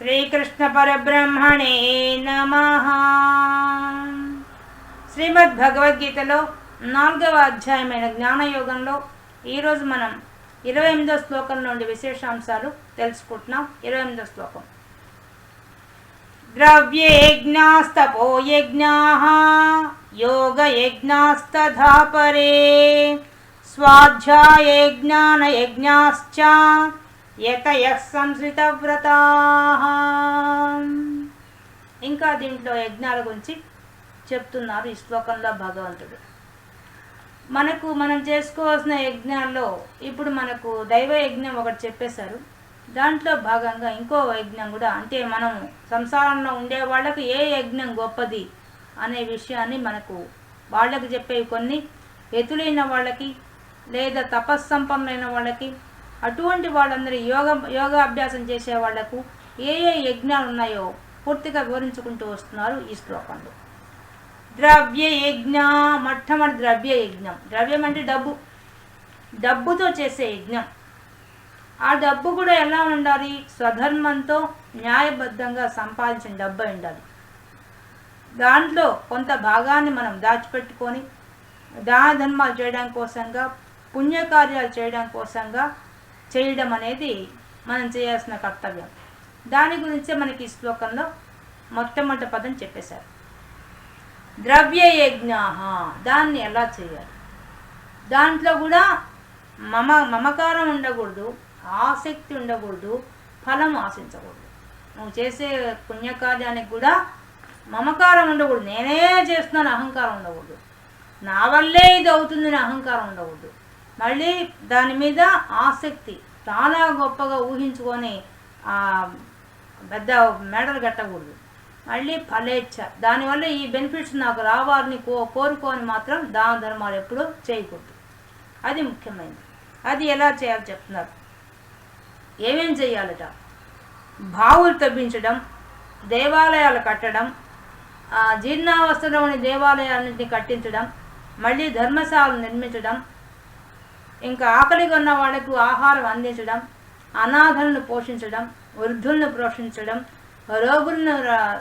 శ్రీకృష్ణ పరబ్రహ్మణే నమ. శ్రీమద్ భగవద్గీతలో నాలుగవ అధ్యాయమైన జ్ఞానయోగంలో ఈరోజు మనం ఇరవై ఎనిమిదో శ్లోకం నుండి విశేషాంశాలు తెలుసుకుంటున్నాం. ఇరవై ఎనిమిదో శ్లోకం. ద్రవ్యేజ్ఞాస్తపో యజ్ఞా యోగయజ్ఞాస్తథా పరే స్వాధ్యాయజ్ఞానయజ్ఞాశ్చ యతయ సంస్కృతవ్రతా ఇంకా దీంట్లో యజ్ఞాల గురించి చెప్తున్నారు ఈ శ్లోకంలో భగవంతుడు. మనకు మనం చేసుకోవాల్సిన యజ్ఞాల్లో ఇప్పుడు మనకు దైవ యజ్ఞం ఒకటి చెప్పేశారు. దాంట్లో భాగంగా ఇంకో యజ్ఞం కూడా అంటే మనం సంసారంలో ఉండే వాళ్ళకు ఏ యజ్ఞం గొప్పది అనే విషయాన్ని మనకు వాళ్ళకి చెప్పేవి కొన్ని. ఎతులైన వాళ్ళకి లేదా తపస్సంపన్నులైన వాళ్ళకి అటువంటి వాళ్ళందరి యోగ యోగాభ్యాసం చేసే వాళ్ళకు ఏ ఏ యజ్ఞాలు ఉన్నాయో పూర్తిగా వివరించుకుంటూ వస్తున్నారు ఈ శ్లోకంలో. ద్రవ్య యజ్ఞ మొట్టమొదటి ద్రవ్య యజ్ఞం. ద్రవ్యం అంటే డబ్బు. డబ్బుతో చేసే యజ్ఞం. ఆ డబ్బు కూడా ఎలా ఉండాలి? స్వధర్మంతో న్యాయబద్ధంగా సంపాదించిన డబ్బు ఉండాలి. దాంట్లో కొంత భాగాన్ని మనం దాచిపెట్టుకొని దాన ధర్మాలు చేయడం కోసంగా పుణ్యకార్యాలు చేయడం కోసంగా చేయడం అనేది మనం చేయాల్సిన కర్తవ్యం. దాని గురించే మనకి ఈ శ్లోకంలో మొట్టమొదటి పదం చెప్పేశారు. ద్రవ్య యజ్ఞ దాన్ని ఎలా చేయాలి? దాంట్లో కూడా మమ మమకారం ఉండకూడదు ఆసక్తి ఉండకూడదు ఫలం ఆశించకూడదు. నువ్వు చేసే పుణ్యకార్యానికి కూడా మమకారం ఉండకూడదు. నేనే చేస్తున్నాను అహంకారం ఉండకూడదు. నా వల్లే ఇది అవుతుందని అహంకారం ఉండకూడదు. మళ్ళీ దాని మీద ఆసక్తి చాలా గొప్పగా ఊహించుకొని పెద్ద మెడలు కట్టకూడదు. మళ్ళీ ఫలేచ్ఛ. దానివల్ల ఈ బెనిఫిట్స్ నాకు రావాలని కో కోరుకొని మాత్రం దాన ధర్మాలు ఎప్పుడూ చేయకూడదు. అది ముఖ్యమైనది. అది ఎలా చేయాలో చెప్తున్నారు. ఏమేం చేయాలట? బావులు తవ్వించడం దేవాలయాలు కట్టడం జీర్ణావస్థలోని దేవాలయాలన్నింటినీ కట్టించడం మళ్ళీ ధర్మశాలను నిర్మించడం ఇంకా ఆకలిగా ఉన్న వాళ్ళకు ఆహారం అందించడం అనాథలను పోషించడం వృద్ధులను పోషించడం రోగులను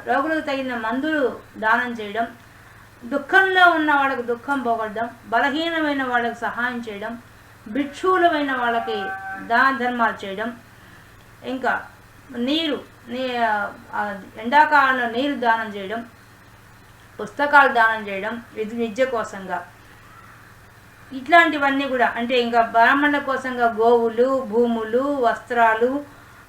రోగులకు తగిన మందులు దానం చేయడం దుఃఖంలో ఉన్న వాళ్ళకు దుఃఖం పోగొట్టడం బలహీనమైన వాళ్ళకు సహాయం చేయడం భిక్షువులమైన వాళ్ళకి దాన ధర్మాలు చేయడం ఇంకా నీరు నీ ఎండాకాలంలో నీరు దానం చేయడం పుస్తకాలు దానం చేయడం విద్య విద్య కోసంగా. ఇట్లాంటివన్నీ కూడా అంటే ఇంకా బ్రాహ్మణుల కోసంగా గోవులు భూములు వస్త్రాలు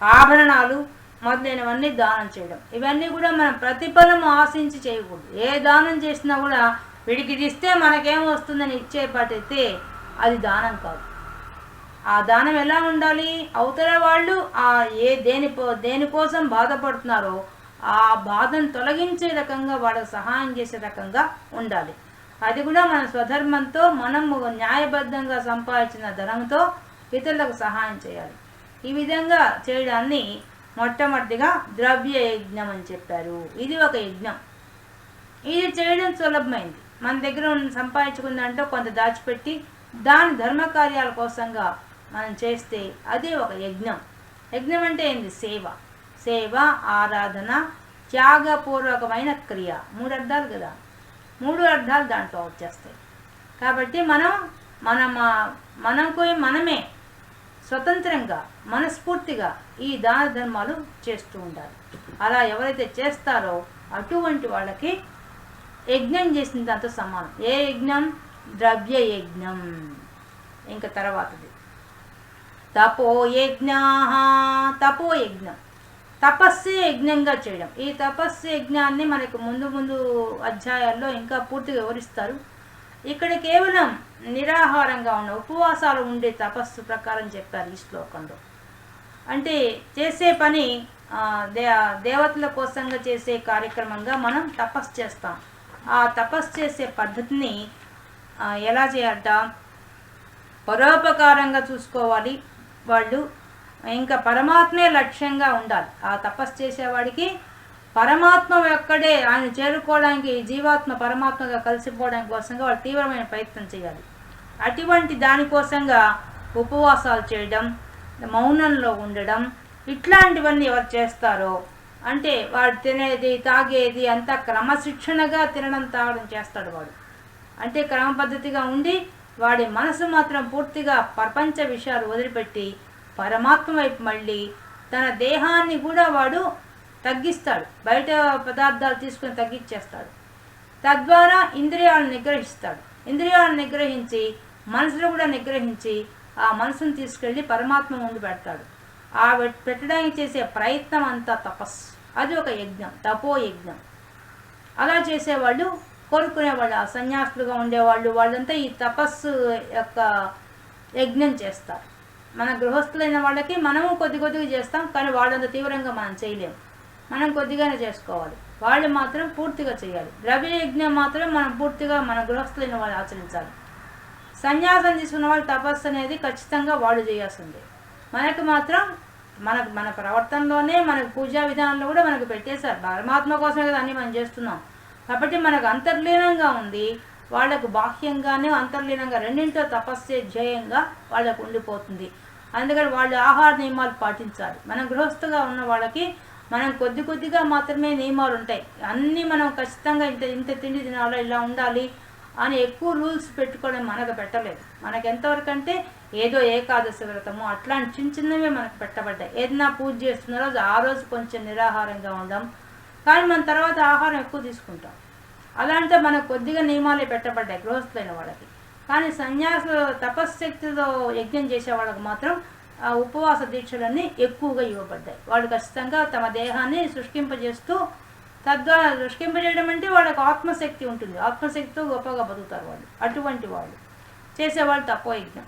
ఆభరణాలు మొదలైనవన్నీ దానం చేయడం. ఇవన్నీ కూడా మనం ప్రతిఫలం ఆశించి చేయకూడదు. ఏ దానం చేసినా కూడా వీడికి ఇది ఇస్తే మనకేం వస్తుందని ఇచ్చేపాటైతే అది దానం కాదు. ఆ దానం ఎలా ఉండాలి? అవతల వాళ్ళు ఆ ఏ దేని దేనికోసం బాధపడుతున్నారో ఆ బాధను తొలగించే రకంగా వాళ్ళకి సహాయం చేసే రకంగా ఉండాలి. అది కూడా మన స్వధర్మంతో మనము న్యాయబద్ధంగా సంపాదించిన ధనంతో ఇతరులకు సహాయం చేయాలి. ఈ విధంగా చేయడాన్ని మొట్టమొదటిగా ద్రవ్య యజ్ఞం అని చెప్పారు. ఇది ఒక యజ్ఞం. ఇది చేయడం సులభమైంది. మన దగ్గర ఉన్న కొంత దాచిపెట్టి దాని ధర్మ కార్యాల కోసంగా మనం చేస్తే అదే ఒక యజ్ఞం. యజ్ఞం అంటే ఏంది? సేవ. సేవ ఆరాధన త్యాగపూర్వకమైన క్రియ. మూడు అర్థాలు కదా? మూడు అర్థాలు దాంట్లో వచ్చేస్తాయి. కాబట్టి మనం మన మా- మనకు మనమే స్వతంత్రంగా మనస్ఫూర్తిగా ఈ దాన ధర్మాలు చేస్తూ ఉండాలి. అలా ఎవరైతే చేస్తారో అటువంటి వాళ్ళకి యజ్ఞం చేసిన దాంతో సమానం. ఏ యజ్ఞం? ద్రవ్య యజ్ఞం. ఇంకా తర్వాతది. తపో యజ్ఞా తపో యజ్ఞం. తపస్సే యజ్ఞంగా చేయడం. ఈ తపస్సు యజ్ఞాన్ని మనకు ముందు ముందు అధ్యాయాల్లో ఇంకా పూర్తిగా వివరిస్తారు. ఇక్కడ కేవలం నిరాహారంగా ఉన్న ఉపవాసాలు ఉండే తపస్సు ప్రకారం చెప్పారు ఈ శ్లోకంలో. అంటే చేసే పని దే దేవతల కోసంగా చేసే కార్యక్రమంగా మనం తపస్సు చేస్తాం. ఆ తపస్సు చేసే పద్ధతిని ఎలా చేయాలట? పరోపకారంగా చూసుకోవాలి వాళ్ళు. ఇంకా పరమాత్మే లక్ష్యంగా ఉండాలి. ఆ తపస్సు చేసేవాడికి పరమాత్మ ఒక్కడే ఆయన చేరుకోవడానికి జీవాత్మ పరమాత్మగా కలిసిపోవడానికి కోసంగా వాళ్ళు తీవ్రమైన ప్రయత్నం చేయాలి. అటువంటి దానికోసంగా ఉపవాసాలు చేయడం మౌనంలో ఉండడం ఇట్లాంటివన్నీ ఎవరు చేస్తారో అంటే వాడు తినేది తాగేది అంతా క్రమశిక్షణగా తినడం తాగడం చేస్తాడు వాడు. అంటే క్రమ పద్ధతిగా ఉండి వాడి మనసు మాత్రం పూర్తిగా ప్రపంచ విషయాలు వదిలిపెట్టి పరమాత్మ వైపు మళ్ళీ తన దేహాన్ని కూడా వాడు తగ్గిస్తాడు. బయట పదార్థాలు తీసుకుని తగ్గించేస్తాడు. తద్వారా ఇంద్రియాలను నిగ్రహిస్తాడు. ఇంద్రియాలను నిగ్రహించి మనసును కూడా నిగ్రహించి ఆ మనసును తీసుకెళ్ళి పరమాత్మ ముందు పెడతాడు. ఆ పెట్టడానికి చేసే ప్రయత్నం అంతా తపస్సు. అది ఒక యజ్ఞం తపో యజ్ఞం. అలా చేసేవాళ్ళు కోరుకునేవాళ్ళు ఆ సన్యాసులుగా ఉండేవాళ్ళు వాళ్ళంతా ఈ తపస్సు యొక్క యజ్ఞం చేస్తారు. మన గృహస్థులైన వాళ్ళకి మనము కొద్ది కొద్దిగా చేస్తాం కానీ వాళ్ళంత తీవ్రంగా మనం చేయలేము మనం కొద్దిగానే చేసుకోవాలి. వాళ్ళు మాత్రం పూర్తిగా చేయాలి. ద్రవ్య యజ్ఞం మాత్రం మనం పూర్తిగా మన గృహస్థులైన వాళ్ళు ఆచరించాలి. సన్యాసం తీసుకున్న వాళ్ళు తపస్సు అనేది ఖచ్చితంగా వాళ్ళు చేయాల్సిందే. మనకు మాత్రం మనకు మన ప్రవర్తనలోనే మనకు పూజా విధానంలో కూడా మనకు పెట్టేశారు. పరమాత్మ కోసమే కదా అన్ని మనం చేస్తున్నాం. కాబట్టి మనకు అంతర్లీనంగా ఉంది వాళ్ళకు బాహ్యంగానే అంతర్లీనంగా రెండింటితో తపస్సే ధ్యేయంగా వాళ్ళకు ఉండిపోతుంది. అందుకని వాళ్ళు ఆహార నియమాలు పాటించాలి. మనం గృహస్థుగా ఉన్న వాళ్ళకి మనం కొద్ది కొద్దిగా మాత్రమే నియమాలు ఉంటాయి. అన్నీ మనం ఖచ్చితంగా ఇంత ఇంత తిండి తినాలో ఇలా ఉండాలి అని ఎక్కువ రూల్స్ పెట్టుకోవడం మనకు పెట్టలేదు. మనకు ఎంతవరకు అంటే ఏదో ఏకాదశి వ్రతము అట్లాంటి చిన్న చిన్నవే మనకు పెట్టబడ్డాయి. ఏదైనా పూజ చేస్తున్న రోజు ఆ రోజు కొంచెం నిరాహారంగా ఉందాం కానీ మన తర్వాత ఆహారం ఎక్కువ తీసుకుంటాం. అలాంటి మనకు కొద్దిగా నియమాలే పెట్టబడ్డాయి గృహస్థులైన వాళ్ళకి. కానీ సన్యాసులు తపశ్శక్తితో యజ్ఞం చేసే వాళ్ళకు మాత్రం ఆ ఉపవాస దీక్షలన్నీ ఎక్కువగా ఇవ్వబడ్డాయి. వాళ్ళు ఖచ్చితంగా తమ దేహాన్ని సృష్టింపజేస్తూ తద్వారా సృష్టింపజేయడం అంటే వాళ్ళకి ఆత్మశక్తి ఉంటుంది. ఆత్మశక్తితో గొప్పగా బతుకుతారు వాళ్ళు. అటువంటి వాళ్ళు. చేసేవాళ్ళు తపో యజ్ఞం.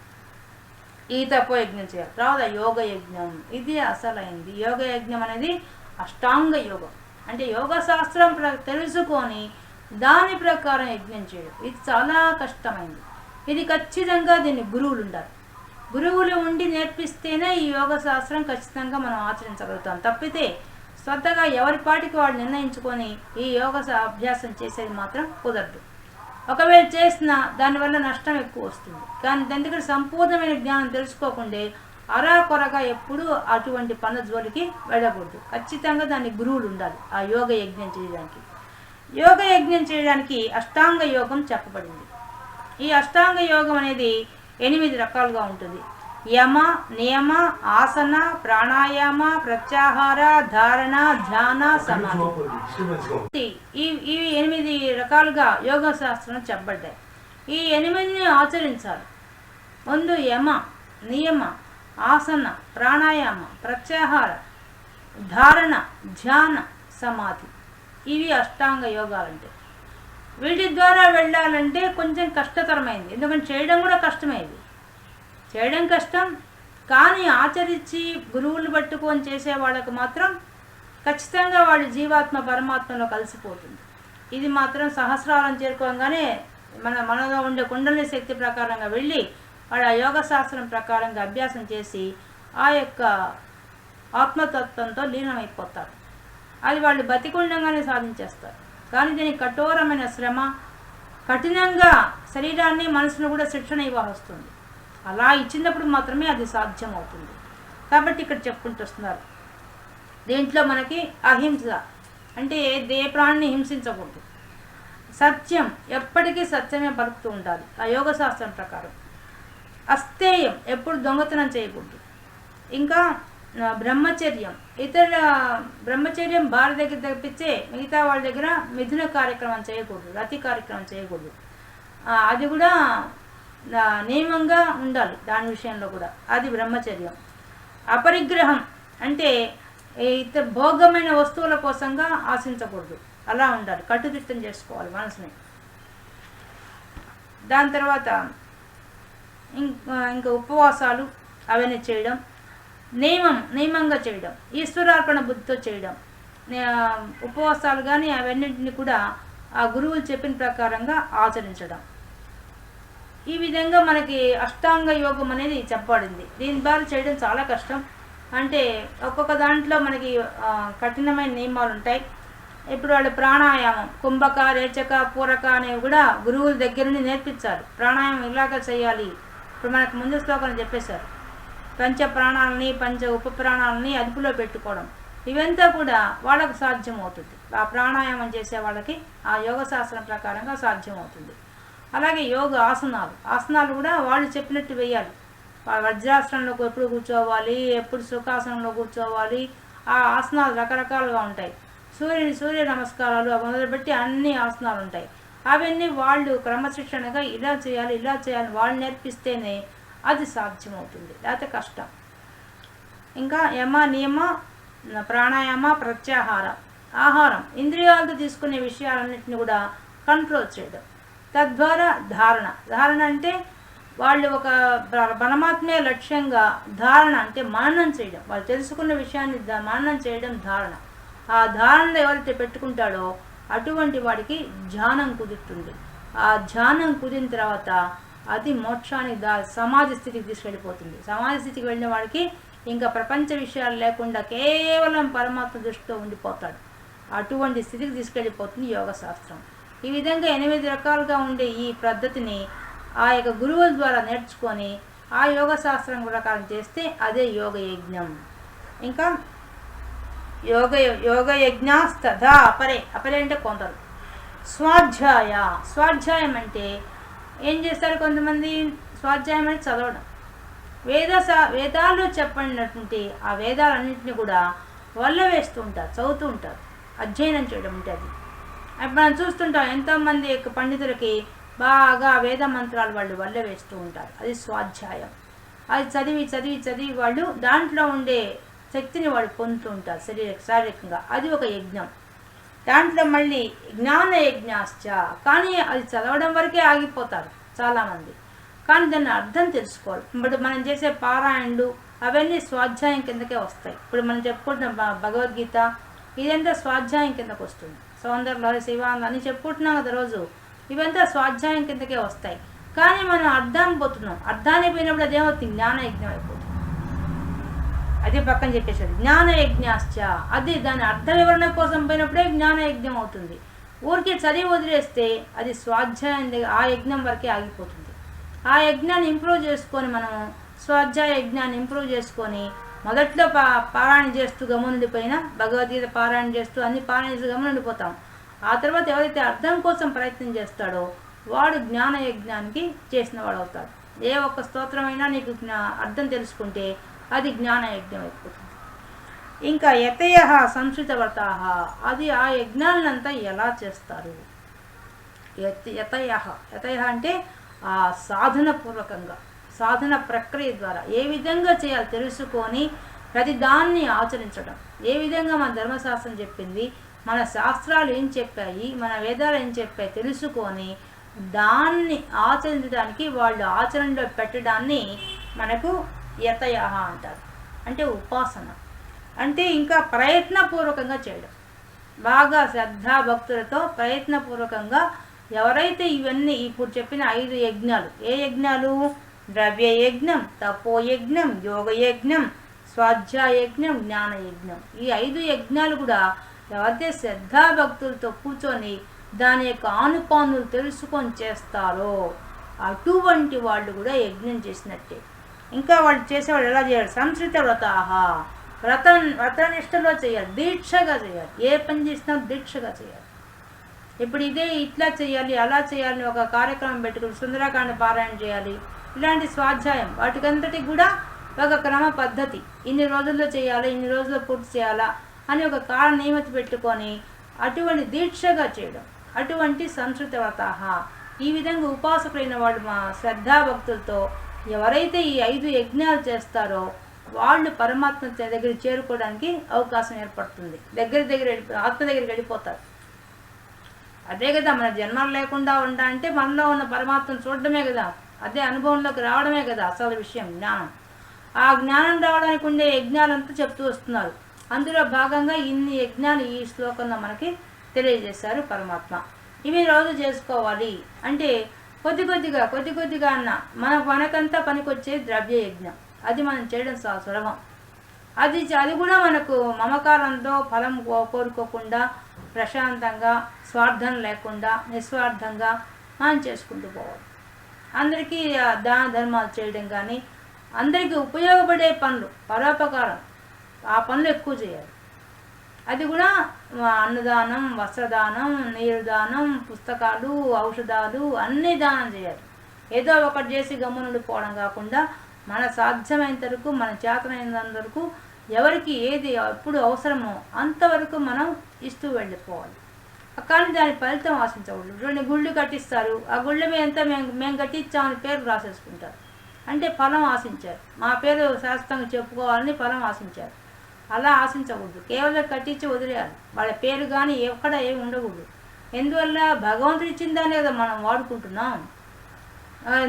ఈ తపో యజ్ఞం చేయాలి. తర్వాత యోగ యజ్ఞం. ఇది అసలైంది. యోగ యజ్ఞం అనేది అష్టాంగ యోగం. అంటే యోగ శాస్త్రం ప్ర తెలుసుకొని దాని ప్రకారం యజ్ఞం చేయడం. ఇది చాలా కష్టమైంది. ఇది ఖచ్చితంగా దీన్ని గురువులు ఉండాలి గురువులు ఉండి నేర్పిస్తేనే ఈ యోగ శాస్త్రం ఖచ్చితంగా మనం ఆచరించగలుగుతాం. తప్పితే స్వతగా ఎవరి పాటికి వాళ్ళు నిర్ణయించుకొని ఈ యోగ అభ్యాసం చేసేది మాత్రం కుదరదు. ఒకవేళ చేసినా దానివల్ల నష్టం ఎక్కువ వస్తుంది. కానీ ఎందుకంటే సంపూర్ణమైన జ్ఞానం తెలుసుకోకుండే అరాకొరగా ఎప్పుడూ అటువంటి పనుల జోలికి వెళ్ళకూడదు. ఖచ్చితంగా దానికి గురువులు ఉండాలి ఆ యోగ యజ్ఞం చేయడానికి. యోగ యజ్ఞం చేయడానికి అష్టాంగ యోగం చెప్పబడింది. ఈ అష్టాంగ యోగం అనేది ఎనిమిది రకాలుగా ఉంటుంది. యమ నియమ ఆసన ప్రాణాయామ ప్రత్యాహార ధారణ ధ్యాన సమాధి. ఈ ఎనిమిది రకాలుగా యోగ శాస్త్రం చెప్పబడ్డాయి. ఈ ఎనిమిదిని ఆచరించాలి. ముందు యమ నియమ ఆసన ప్రాణాయామ ప్రత్యాహార ధారణ ధ్యాన సమాధి. ఇవి అష్టాంగ యోగాలంటే. వీటి ద్వారా వెళ్ళాలంటే కొంచెం కష్టతరమైంది. ఎందుకంటే చేయడం కూడా కష్టమైంది చేయడం కష్టం కానీ ఆచరించి గురువులు పట్టుకొని చేసే వాళ్ళకు మాత్రం ఖచ్చితంగా వాళ్ళ జీవాత్మ పరమాత్మలో కలిసిపోతుంది. ఇది మాత్రం సహస్రాలను చేరుకోగానే మన మనలో ఉండే కుండలి శక్తి ప్రకారంగా వెళ్ళి వాళ్ళ యోగ శాస్త్రం ప్రకారంగా అభ్యాసం చేసి ఆ యొక్క ఆత్మతత్వంతో లీనమైపోతారు అది వాళ్ళు బతికుండంగానే సాధించేస్తారు. కానీ దీని కఠోరమైన శ్రమ కఠినంగా శరీరాన్ని మనసును కూడా శిక్షణ ఇవ్వాల్సి అలా ఇచ్చినప్పుడు మాత్రమే అది సాధ్యం అవుతుంది కాబట్టి ఇక్కడ చెప్పుకుంటూ వస్తున్నారు. దీంట్లో మనకి అహింస అంటే ఏ ప్రాణిని హింసించకూడదు. సత్యం ఎప్పటికీ సత్యమే పలుకుతూ ఉండాలి. ఆ యోగ శాస్త్రం ప్రకారం. అస్థేయం ఎప్పుడు దొంగతనం చేయకూడదు. ఇంకా బ్రహ్మచర్యం. ఇతరుల బ్రహ్మచర్యం భార్య దగ్గర తప్పించే మిగతా వాళ్ళ దగ్గర మిథున కార్యక్రమం చేయకూడదు రతి కార్యక్రమం చేయకూడదు. అది కూడా నియమంగా ఉండాలి దాని విషయంలో కూడా. అది బ్రహ్మచర్యం. అపరిగ్రహం అంటే ఇతర భోగమైన వస్తువుల కోసంగా ఆశించకూడదు. అలా ఉండాలి. కట్టుదిట్టం చేసుకోవాలి మనసుని. దాని తర్వాత ఇంకా ఇంకా ఉపవాసాలు అవన్నీ చేయడం నియమం నియమంగా చేయడం ఈశ్వరార్పణ బుద్ధితో చేయడం. నే- ఉపవాసాలు కానీ అవన్నింటిని కూడా ఆ గురువులు చెప్పిన ప్రకారంగా ఆచరించడం. ఈ విధంగా మనకి అష్టాంగ యోగం అనేది చెప్పబడింది. దీని ద్వారా చేయడం చాలా కష్టం. అంటే ఒక్కొక్క దాంట్లో మనకి కఠినమైన నియమాలు ఉంటాయి. ఇప్పుడు వాళ్ళు ప్రాణాయామం కుంభక రేచక పూరక అనేవి కూడా గురువుల దగ్గర నుండి నేర్పించాలి ప్రాణాయామం ఇలాగ చేయాలి? ఇప్పుడు మనకు ముందు శ్లోకం చెప్పేశారు. పంచ ప్రాణాలని పంచ ఉప ప్రాణాలని అదుపులో పెట్టుకోవడం. ఇవంతా కూడా వాళ్ళకు సాధ్యమవుతుంది. ఆ ప్రాణాయామం చేసే వాళ్ళకి ఆ యోగ శాస్త్రం ప్రకారంగా సాధ్యమవుతుంది. అలాగే యోగ ఆసనాలు. ఆసనాలు కూడా వాళ్ళు చెప్పినట్టు వేయాలి వా- వజ్రాసనంలో ఎప్పుడు కూర్చోవాలి ఎప్పుడు సుఖాసనంలో కూర్చోవాలి ఆ ఆసనాలు రకరకాలుగా ఉంటాయి. సూర్యుని సూర్య నమస్కారాలు అవి మొదలుపెట్టి అన్ని ఆసనాలు ఉంటాయి. అవన్నీ వాళ్ళు క్రమశిక్షణగా ఇలా చేయాలి ఇలా చేయాలి వాళ్ళు నేర్పిస్తేనే అది సాధ్యమవుతుంది. లేకపోతే కష్టం. ఇంకా యమ నియమ ప్రాణాయామ ప్రత్యాహార ఆహారం ఇంద్రియాలతో తీసుకునే విషయాలన్నింటిని కూడా కంట్రోల్ చేయడం. తద్వారా ధారణ. ధారణ అంటే వాళ్ళు ఒక పరమాత్మే లక్ష్యంగా ధారణ అంటే మననం చేయడం. వాళ్ళు తెలుసుకున్న విషయాన్ని మననం చేయడం ధారణ. ఆ ధారణలో ఎవరైతే పెట్టుకుంటాడో అటువంటి వాడికి ధ్యానం కుదురుతుంది. ఆ ధ్యానం కుదిరిన తర్వాత అది మోక్షాన్ని దా సమాజ స్థితికి తీసుకెళ్ళిపోతుంది. సమాజ స్థితికి వెళ్ళిన వాడికి ఇంకా ప్రపంచ విషయాలు లేకుండా కేవలం పరమాత్మ దృష్టితో ఉండిపోతాడు. అటువంటి స్థితికి తీసుకెళ్ళిపోతుంది యోగ శాస్త్రం ఈ విధంగా ఎనిమిది రకాలుగా ఉండే ఈ పద్ధతిని ఆ యొక్క గురువుల ద్వారా నేర్చుకొని ఆ యోగ శాస్త్రం ప్రకారం చేస్తే అదే యోగ యజ్ఞం ఇంకా యోగ యోగ యజ్ఞాస్తథా అపరే అపరే అంటే కొందరు. స్వాధ్యాయ స్వాధ్యాయం అంటే ఏం చేస్తారు కొంతమంది? స్వాధ్యాయం అనేది చదవడం. వేద సా- వేదాల్లో చెప్పినటువంటి ఆ వేదాలన్నింటినీ కూడా వల్ల వేస్తూ ఉంటారు చదువుతూ ఉంటారు. అధ్యయనం చేయడం ఉంటుంది అప్పుడు మనం చూస్తుంటాం ఎంతోమంది యొక్క పండితులకి బాగా వేద మంత్రాలు వాళ్ళు వల్ల వేస్తూ ఉంటారు. అది స్వాధ్యాయం. అది చదివి చదివి చదివి వాళ్ళు దాంట్లో ఉండే శక్తిని వాళ్ళు పొందుతూ ఉంటారు శరీర శారీరకంగా. అది ఒక యజ్ఞం. దాంట్లో మళ్ళీ జ్ఞాన యజ్ఞాశ్చ కానీ అది చదవడం వరకే ఆగిపోతారు చాలామంది. కానీ దాన్ని అర్థం తెలుసుకోవాలి. ఇప్పుడు మనం చేసే పారాయణలు అవన్నీ స్వాధ్యాయం కిందకే వస్తాయి. ఇప్పుడు మనం చెప్పుకుంటున్నాం భగవద్గీత ఇదంతా స్వాధ్యాయం కిందకు వస్తుంది. సౌందర్య శివాంగ అని చెప్పుకుంటున్నాం కదా రోజు. ఇవంతా స్వాధ్యాయం కిందకే వస్తాయి. కానీ మనం అర్థాన్ని పోతున్నాం. అర్థాన్ని పోయినప్పుడు అదేమవుతుంది? జ్ఞాన యజ్ఞం అయిపోతుంది. అది పక్కన చెప్పేసాడు జ్ఞాన యజ్ఞాశ్చ అది దాని అర్థ వివరణ కోసం పోయినప్పుడే జ్ఞాన యజ్ఞం అవుతుంది. ఊరికే చదివి వదిలేస్తే అది స్వాధ్యాయం దగ్గర ఆ యజ్ఞం వరకే ఆగిపోతుంది. ఆ యజ్ఞాన్ని ఇంప్రూవ్ చేసుకొని మనం స్వాధ్యాయ యజ్ఞాన్ని ఇంప్రూవ్ చేసుకొని మొదట్లో పా పారాయణ చేస్తూ గమనుండిపోయినా భగవద్గీత పారాయణ చేస్తూ అన్ని పారాయణ చేస్తూ గమనుండిపోతాం ఆ తర్వాత ఎవరైతే అర్థం కోసం ప్రయత్నం చేస్తాడో వాడు జ్ఞాన యజ్ఞానికి చేసిన వాడు అవుతాడు. ఏ ఒక్క స్తోత్రమైనా నీకు జ్ఞా- అర్థం తెలుసుకుంటే అది జ్ఞాన యజ్ఞం అయిపోతుంది. ఇంకా యతయ సంస్కృతవ్రతా అది ఆ యజ్ఞాలనంతా ఎలా చేస్తారు? యత యతయ యతయ అంటే ఆ సాధన పూర్వకంగా సాధన ప్రక్రియ ద్వారా ఏ విధంగా చేయాలి తెలుసుకొని ప్రతి దాన్ని ఆచరించడం. ఏ విధంగా మన ధర్మశాస్త్రం చెప్పింది మన శాస్త్రాలు ఏం చెప్పాయి మన వేదాలు ఏం చెప్పాయి తెలుసుకొని దాన్ని ఆచరించడానికి వాళ్ళు ఆచరణలో పెట్టడాన్ని మనకు యతయహ అంటారు అంటే ఉపాసన. అంటే ఇంకా ప్రయత్నపూర్వకంగా చేయడం. బాగా శ్రద్ధా భక్తులతో ప్రయత్నపూర్వకంగా ఎవరైతే ఇవన్నీ ఇప్పుడు చెప్పిన ఐదు యజ్ఞాలు ఏ యజ్ఞాలు? ద్రవ్య యజ్ఞం తపో యజ్ఞం యోగ యజ్ఞం స్వాధ్యాయ యజ్ఞం జ్ఞాన యజ్ఞం. ఈ ఐదు యజ్ఞాలు కూడా ఎవరైతే శ్రద్ధా భక్తులతో కూర్చొని దాని యొక్క ఆనుపానులు తెలుసుకొని చేస్తారో అటువంటి వాళ్ళు కూడా యజ్ఞం చేసినట్టే. ఇంకా వాళ్ళు చేసేవాళ్ళు ఎలా చేయాలి? సంస్కృత వ్రతాహ. వ్రత వ్రతనిష్టలో చేయాలి. దీక్షగా చేయాలి. ఏ పని చేసినా దీక్షగా చేయాలి. ఇప్పుడు ఇదే ఇట్లా చేయాలి అలా చేయాలి ఒక కార్యక్రమం పెట్టుకుని సుందరాకాండ పారాయణ చేయాలి. ఇలాంటి స్వాధ్యాయం వాటికంతటి కూడా ఒక క్రమ పద్ధతి. ఇన్ని రోజుల్లో చేయాలి ఇన్ని రోజుల్లో పూర్తి చేయాలా అని ఒక కాల నియమిత పెట్టుకొని అటువంటి దీక్షగా చేయడం. అటువంటి సంస్కృత వ్రతాహ. ఈ విధంగా ఉపాసకులైన వాళ్ళు మా శ్రద్ధాభక్తులతో ఎవరైతే ఈ ఐదు యజ్ఞాలు చేస్తారో వాళ్ళు పరమాత్మ దగ్గర చేరుకోవడానికి అవకాశం ఏర్పడుతుంది. దగ్గర దగ్గర వెళ్ళి ఆత్మ దగ్గరికి వెళ్ళిపోతారు. అదే కదా మన జన్మలు లేకుండా ఉండాలంటే మనలో ఉన్న పరమాత్మను చూడడమే కదా. అదే అనుభవంలోకి రావడమే కదా అసలు విషయం జ్ఞానం. ఆ జ్ఞానం రావడానికి ఉండే యజ్ఞాలంతా చెప్తూ వస్తున్నారు. అందులో భాగంగా ఇన్ని యజ్ఞాలు ఈ శ్లోకంలో మనకి తెలియజేశారు పరమాత్మ. ఇవి రోజు చేసుకోవాలి అంటే కొద్ది కొద్దిగా కొద్ది కొద్దిగా అన్న. మన మనకంతా పనికొచ్చే ద్రవ్య యజ్ఞం అది మనం చేయడం చాలా సులభం. అది అది కూడా మనకు మమకారంతో ఫలం కో- కోరుకోకుండా ప్రశాంతంగా స్వార్థం లేకుండా నిస్వార్థంగా మనం చేసుకుంటూ పోవాలి. అందరికీ దాన ధర్మాలు చేయడం కానీ అందరికీ ఉపయోగపడే పనులు పరోపకారం ఆ పనులు ఎక్కువ చేయాలి. అది కూడా అన్నదానం వస్త్రదానం నీరు దానం పుస్తకాలు ఔషధాలు అన్నీ దానం చేయాలి. ఏదో ఒకటి చేసి గమ్మునుండి పోవడం కాకుండా మన సాధ్యమైనంత వరకు మన చేతనైనంత వరకు ఎవరికి ఏది ఎప్పుడు అవసరమో అంతవరకు మనం ఇస్తూ వెళ్ళిపోవాలి. కానీ దాని ఫలితం ఆశించకూడదు. రెండు గుళ్ళు కట్టిస్తారు. ఆ గుళ్ళ మీద ఎంత మేము మేము కట్టించామని పేరు రాసేసుకుంటారు. అంటే ఫలం ఆశించారు. మా పేరు శాశ్వతంగా చెప్పుకోవాలని ఫలం ఆశించారు. అలా ఆశించకూడదు. కేవలం కట్టించి వదిలేయాలి. వాళ్ళ పేరు కానీ ఎక్కడ ఏమి ఉండకూడదు. ఎందువల్ల భగవంతుడు ఇచ్చిన దాన్ని కదా మనం వాడుకుంటున్నాం?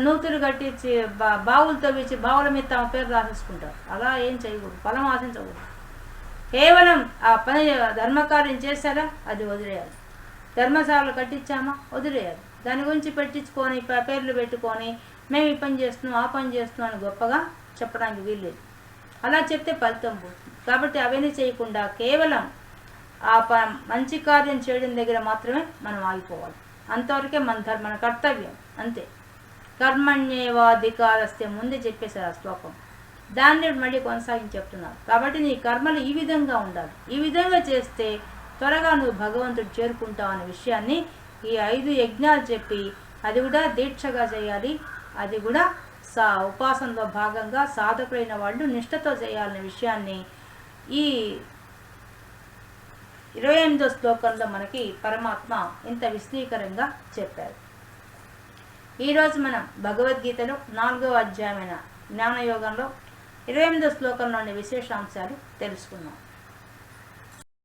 నూతులు కట్టించి బా బావులు తవ్వించి బావుల మీద తమ పేరు రాసేసుకుంటారు. అలా ఏం చేయకూడదు. ఫలం ఆశించకూడదు. కేవలం ఆ పని ధర్మకార్యం చేశారా? అది వదిలేయాలి. ధర్మశాలలు కట్టించామా? వదిలేయాలి. దాని గురించి పెట్టించుకొని పేర్లు పెట్టుకొని మేము ఈ పని చేస్తున్నాం ఆ పని చేస్తున్నాం అని గొప్పగా చెప్పడానికి వీల్లేదు. అలా చెప్తే ఫలితం పోతుంది. కాబట్టి అవన్నీ చేయకుండా కేవలం ఆ ప మంచి కార్యం చేయడం దగ్గర మాత్రమే మనం ఆగిపోవాలి. అంతవరకే మన ధర్మ మన కర్తవ్యం. అంతే. కర్మణ్యేవాధికారస్తే ముందే చెప్పేశారు ఆ శ్లోకం. దాన్ని మళ్ళీ కొనసాగించి చెప్తున్నారు. కాబట్టి నీ కర్మలు ఈ విధంగా ఉండాలి. ఈ విధంగా చేస్తే త్వరగా నువ్వు భగవంతుడు చేరుకుంటావు అనే విషయాన్ని ఈ ఐదు యజ్ఞాలు చెప్పి అది కూడా దీక్షగా చేయాలి. అది కూడా సా ఉపాసనలో భాగంగా సాధకులైన వాళ్ళు నిష్ఠతో చేయాలనే విషయాన్ని ఈ ఇరవై ఎనిమిదో శ్లోకంలో మనకి పరమాత్మ ఇంత విశ్లీకరంగా చెప్పారు. ఈరోజు మనం భగవద్గీతలో నాలుగవ అధ్యాయమైన జ్ఞానయోగంలో ఇరవై ఎనిమిదో శ్లోకంలోని విశేషాంశాలు తెలుసుకున్నాం